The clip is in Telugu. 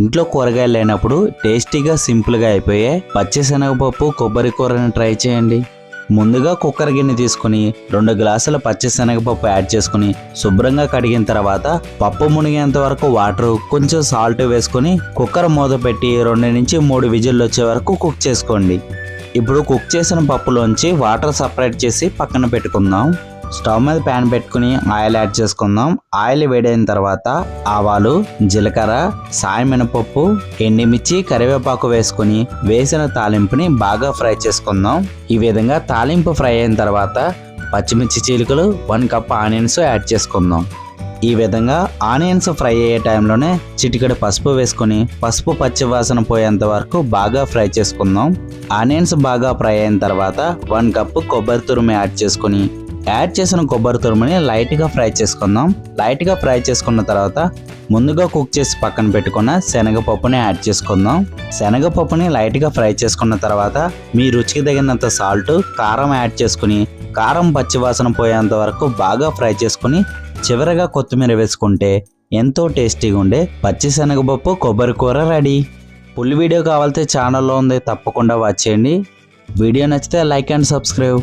ఇంట్లో కూరగాయలు లేనప్పుడు టేస్టీగా సింపుల్గా అయిపోయే పచ్చిశనగపప్పు కొబ్బరి కూరని ట్రై చేయండి. ముందుగా కుక్కర్ గిన్నె తీసుకుని రెండు గ్లాసుల పచ్చిశనగపప్పు యాడ్ చేసుకుని శుభ్రంగా కడిగిన తర్వాత పప్పు మునిగేంత వరకు వాటర్ కొంచెం సాల్ట్ వేసుకొని కుక్కర్ మూత పెట్టి రెండు నుంచి మూడు విజిల్లు వచ్చే వరకు కుక్ చేసుకోండి. ఇప్పుడు కుక్ చేసిన పప్పులోంచి వాటర్ సపరేట్ చేసి పక్కన పెట్టుకుందాం. స్టవ్ మీద ప్యాన్ పెట్టుకుని ఆయిల్ యాడ్ చేసుకుందాం. ఆయిల్ వేడైన తర్వాత ఆవాలు జీలకర్ర సాయి మినపప్పు ఎండిమిర్చి కరివేపాకు వేసుకుని వేసిన తాలింపుని బాగా ఫ్రై చేసుకుందాం. ఈ విధంగా తాలింపు ఫ్రై అయిన తర్వాత పచ్చిమిర్చి చీలికలు వన్ కప్ ఆనియన్స్ యాడ్ చేసుకుందాం. ఈ విధంగా ఆనియన్స్ ఫ్రై అయ్యే టైంలోనే చిటికెడు పసుపు వేసుకొని పసుపు పచ్చివాసన పోయేంత వరకు బాగా ఫ్రై చేసుకుందాం. ఆనియన్స్ బాగా ఫ్రై అయిన తర్వాత వన్ కప్పు కొబ్బరి తురుము యాడ్ చేసుకొని యాడ్ చేసిన కొబ్బరి తురుముని లైట్గా ఫ్రై చేసుకుందాం. లైట్గా ఫ్రై చేసుకున్న తర్వాత ముందుగా కుక్ చేసి పక్కన పెట్టుకున్న శనగపప్పుని యాడ్ చేసుకుందాం. శనగపప్పుని లైట్గా ఫ్రై చేసుకున్న తర్వాత మీ రుచికి తగినంత సాల్ట్ కారం యాడ్ చేసుకుని కారం పచ్చివాసన పోయేంత వరకు బాగా ఫ్రై చేసుకుని చివరగా కొత్తిమీర వేసుకుంటే ఎంతో టేస్టీగా ఉండే పచ్చి శనగపప్పు కొబ్బరి కూర రెడీ. ఫుల్ వీడియో కావాలంటే ఛానల్లో ఉంది తప్పకుండా వాచ్ చేయండి. వీడియో నచ్చితే లైక్ అండ్ సబ్స్క్రైబ్.